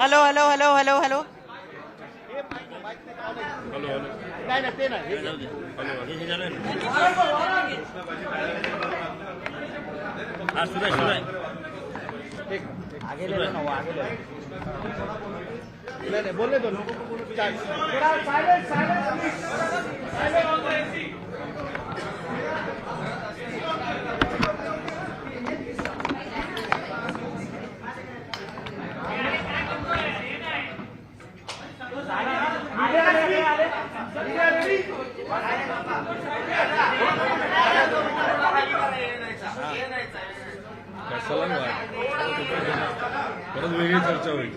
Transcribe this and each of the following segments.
Hello hello hello hello hello hello বললে তো कशाला परत वेगळी चर्चा होईल.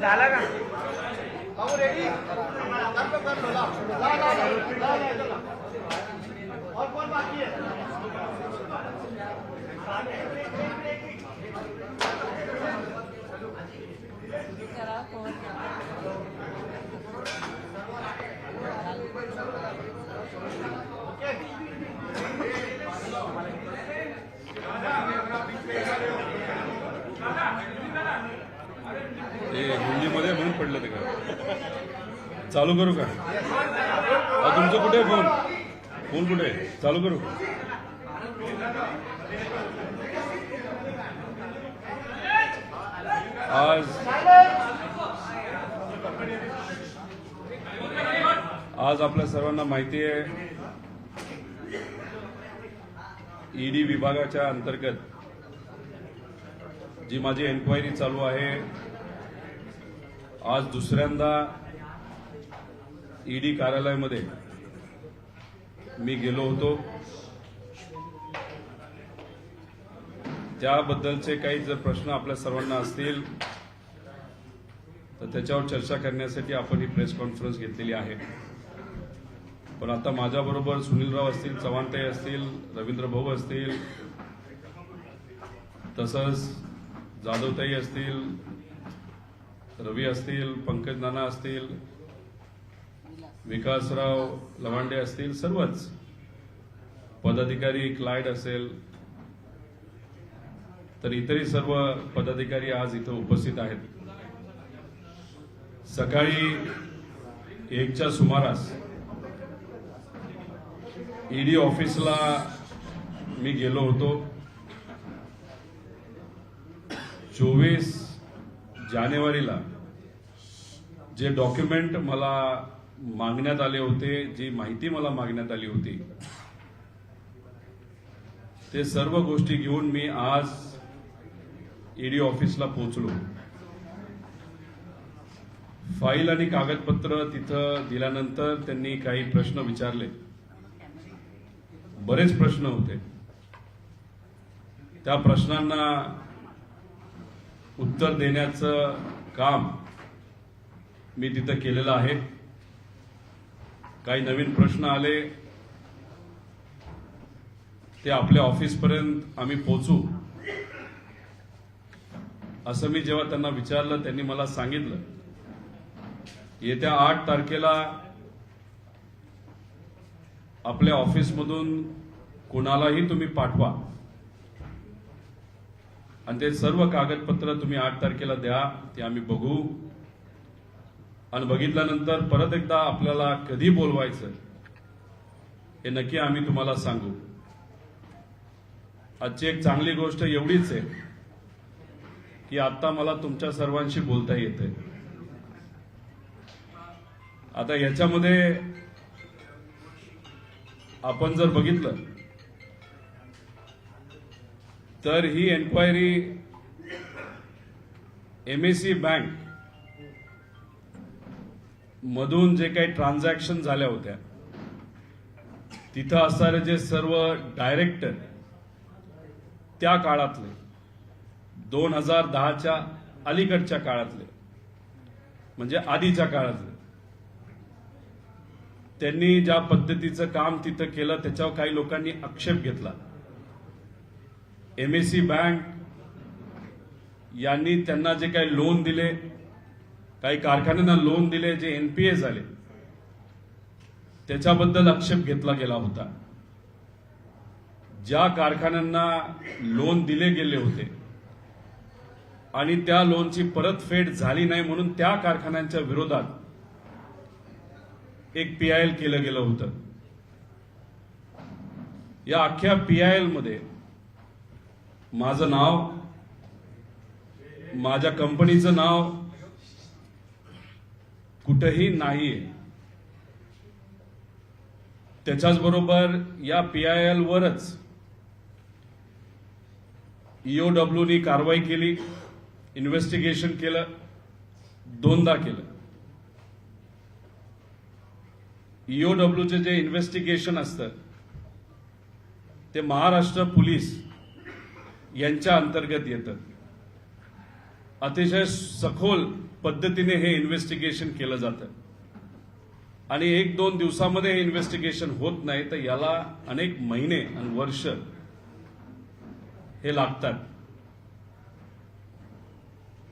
झाला का? भाऊ रेडी और कोण बाकी आहे ते हिंदीमध्ये म्हणून पडलं ते का चालू करू का? तुमचं कुठे आहे फोन? फोन कुठे आहे? चालू करू. आज आज आपल्या सर्वांना माहिती आहे ईडी विभागाच्या अंतर्गत जी माझी एन्क्वायरी चालू आहे आज दुसऱ्यांदा ईडी कार्यालयामध्ये मी गेलो होतो. त्याबद्दलचे काही जर प्रश्न आपल्या सर्वांना असतील तर त्याच्यावर चर्चा करण्यासाठी आपण ही प्रेस कॉन्फरन्स घेतलेली आहे. पण आता माझ्याबरोबर सुनीलराव असतील चव्हाणताई असतील रवींद्र भाऊ असतील तसंच जाधवताई असतील रवी असतील पंकज नाना असतील विकासराव लवांडे असतील सर्वच. पदाधिकारी क्लायड असेल तर इतरही सर्व पदाधिकारी आज इथं उपस्थित आहेत. सकाळी एकच्या सुमारास ईडी ऑफिसला मी गेलो होतो. चोवीस जानेवारीला जे डॉक्युमेंट मला मागण्यात आले होते जी माहिती मला मागण्यात आली होती ते सर्व गोष्टी घेऊन मी आज ईडी ऑफिसला पोहोचलो. फाईल आणि कागदपत्र तिथं दिल्यानंतर त्यांनी काही प्रश्न विचारले. बरेच प्रश्न होते. त्या प्रश्नांना उत्तर देण्याचं काम मी तिथं केलेलं आहे. काही नवीन प्रश्न आले ते आपल्या ऑफिसपर्यंत आम्ही पोहोचू. असं मी जेव्हा त्यांना विचारलं त्यांनी मला सांगितलं. येत्या आठ तारखेला आपल्या ऑफिसमधून कुणालाही तुम्ही पाठवा. आणि ते सर्व कागदपत्र तुम्ही आठ तारखेला द्या ते आम्ही बघू. आणि बघितल्यानंतर परत एकदा आपल्याला कधी बोलवायचं हे नक्की आम्ही तुम्हाला सांगू. आजची एक चांगली गोष्ट एवढीच आहे की आता मला तुमच्या सर्वांशी बोलता येते. आता याच्यामध्ये आपण जर बघितलं तर ही एन्क्वायरी एमएसी बँक मधून जे काही ट्रान्झॅक्शन झाल्या होत्या तिथं असणारे जे सर्व डायरेक्टर त्या काळातले दोन हजार दहाच्या अलीकडच्या काळातले म्हणजे आधीच्या काळातले त्यांनी ज्या पद्धतीचं काम तिथं केलं त्याच्यावर काही लोकांनी आक्षेप घेतला. एम एस सी बँक यांनी त्यांना जे काही लोन दिले काही कारखान्यांना लोन दिले जे एनपीए झाले त्याच्याबद्दल आक्षेप घेतला गेला होता. ज्या कारखान्यांना लोन दिले गेले होते आणि त्या लोनची परतफेड झाली नाही म्हणून त्या कारखान्यांच्या विरोधात एक पीआयएल केलं गेलं होतं. या अख्ख्या पीआयएलमध्ये माझं नाव माझ्या कंपनीचं नाव कुठंही नाहीये. त्याच्याच बरोबर या एल वरच ईओडब्ल्यूनी कारवाई केली इन्व्हेस्टिगेशन केलं दोनदा केलं. ईओडब्ल्यूचे जे इन्व्हेस्टिगेशन असतं ते महाराष्ट्र पोलीस यांच्या अंतर्गत येतं. अतिशय सखोल पद्धतीने हे इन्व्हेस्टिगेशन केलं जातं. आणि एक दोन दिवसामध्ये हे इन्व्हेस्टिगेशन होत नाही तर याला अनेक महिने आणि वर्ष हे लागतात.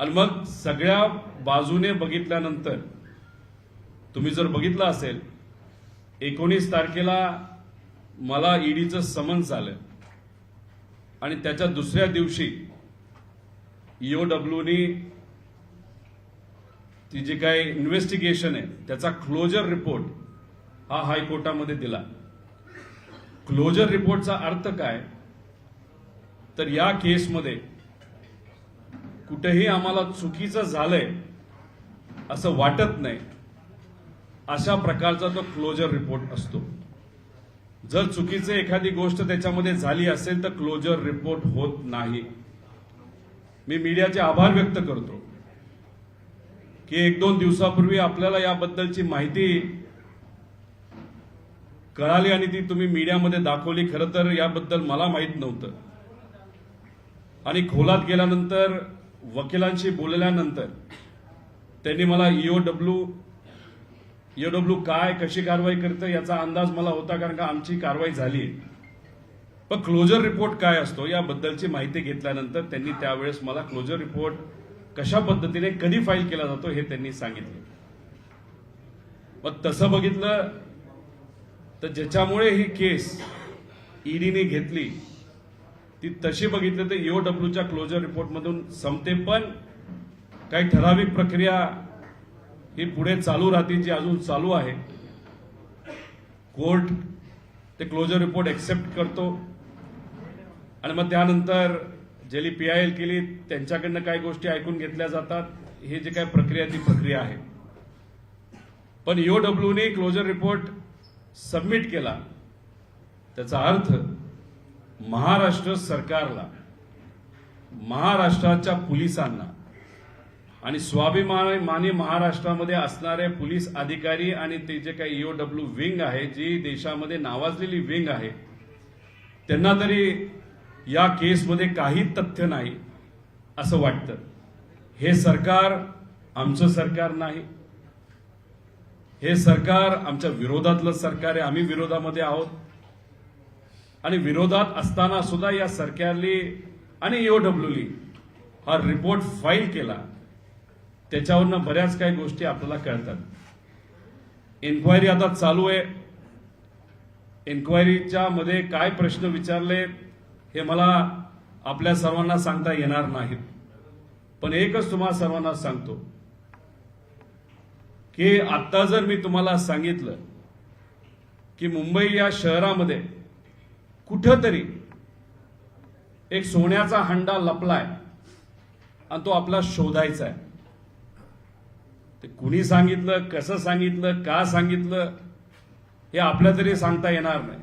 आणि मग सगळ्या बाजूने बघितल्यानंतर तुम्ही जर बघितलं असेल एकोणीस तारखेला मला ईडीचं समन्स आलं. आणि त्याच्या दुसऱ्या दिवशी ईओडब्ल्यूनी ती जी काही इन्व्हेस्टिगेशन आहे त्याचा क्लोजर रिपोर्ट हा हायकोर्टामध्ये दिला. क्लोजर रिपोर्टचा अर्थ काय? तर या केसमध्ये कुठेही आम्हाला चुकीचं झालंय असं वाटत नाही अशा प्रकारचा तो क्लोजर रिपोर्ट असतो. जर चुकीचं एखादी गोष्ट त्याच्यामध्ये झाली असेल तर क्लोजर रिपोर्ट होत नाही. मी मीडियाचे आभार व्यक्त करतो की एक दोन दिवसापूर्वी आपल्याला याबद्दलची माहिती कळाली आणि ती तुम्ही मीडियामध्ये दाखवली. खरं तर याबद्दल मला माहीत नव्हतं. आणि खोलात गेल्यानंतर वकिलांशी बोलल्यानंतर त्यांनी मला ईओडब्ल्यू ईओडब्ल्यू काय कशी कारवाई करतं याचा अंदाज मला होता कारण का आमची कारवाई झाली. पण क्लोजर रिपोर्ट काय असतो याबद्दलची माहिती घेतल्यानंतर त्यांनी त्यावेळेस मला क्लोजर रिपोर्ट कशा पद्धतीने कधी फाईल केला जातो हे त्यांनी सांगितले. मग तसं बघितलं तर ज्याच्यामुळे ही केस ईडीने घेतली ती तशी बघितली तर ईओडब्ल्यूच्या क्लोजर रिपोर्टमधून संपते. पण काही ठराविक प्रक्रिया ही पुढे चालू राहतील जी अजून चालू आहे. कोर्ट ते क्लोजर रिपोर्ट एक्सेप्ट करतो. आणि मग त्यानंतर ज्यांनी पी आय एल केली त्यांच्याकडनं काही गोष्टी ऐकून घेतल्या जातात. हे जे काही प्रक्रिया ती प्रक्रिया आहे. पण ईओडब्ल्यूने क्लोजर रिपोर्ट सबमिट केला. त्याचा अर्थ महाराष्ट्र सरकारला महाराष्ट्राच्या पोलिसांना आणि स्वाभिमानी मानी महाराष्ट्रामध्ये असणारे पोलीस अधिकारी आणि ते जे काही ईओडब्ल्यू विंग आहे जी देशामध्ये नावाजलेली विंग आहे त्यांना तरी या केसमध्ये काही तथ्य नाही असं वाटतं. हे सरकार आमचं सरकार नाही. हे सरकार आमच्या विरोधातलं सरकार आहे. आम्ही विरोधामध्ये आहोत. आणि विरोधात असताना सुद्धा या सरकारली आणि ईओडब्ल्यूनी हा रिपोर्ट फाईल केला. त्याच्यावरनं बऱ्याच काही गोष्टी आपल्याला कळतात. इन्क्वायरी आता चालू आहे. इन्क्वायरीच्या मध्ये काय प्रश्न विचारले हे मला आपल्या सर्वांना सांगता येणार नाहीत. पण एकच तुम्हाला सर्वांना सांगतो. की आता जर मी तुम्हाला सांगितलं की मुंबई या शहरामध्ये कुठंतरी एक सोन्याचा हंडा लपलाय आणि तो आपला शोधायचा आहे. ते कुणी सांगितलं कसं सांगितलं का सांगितलं हे आपल्या तरी सांगता येणार नाही.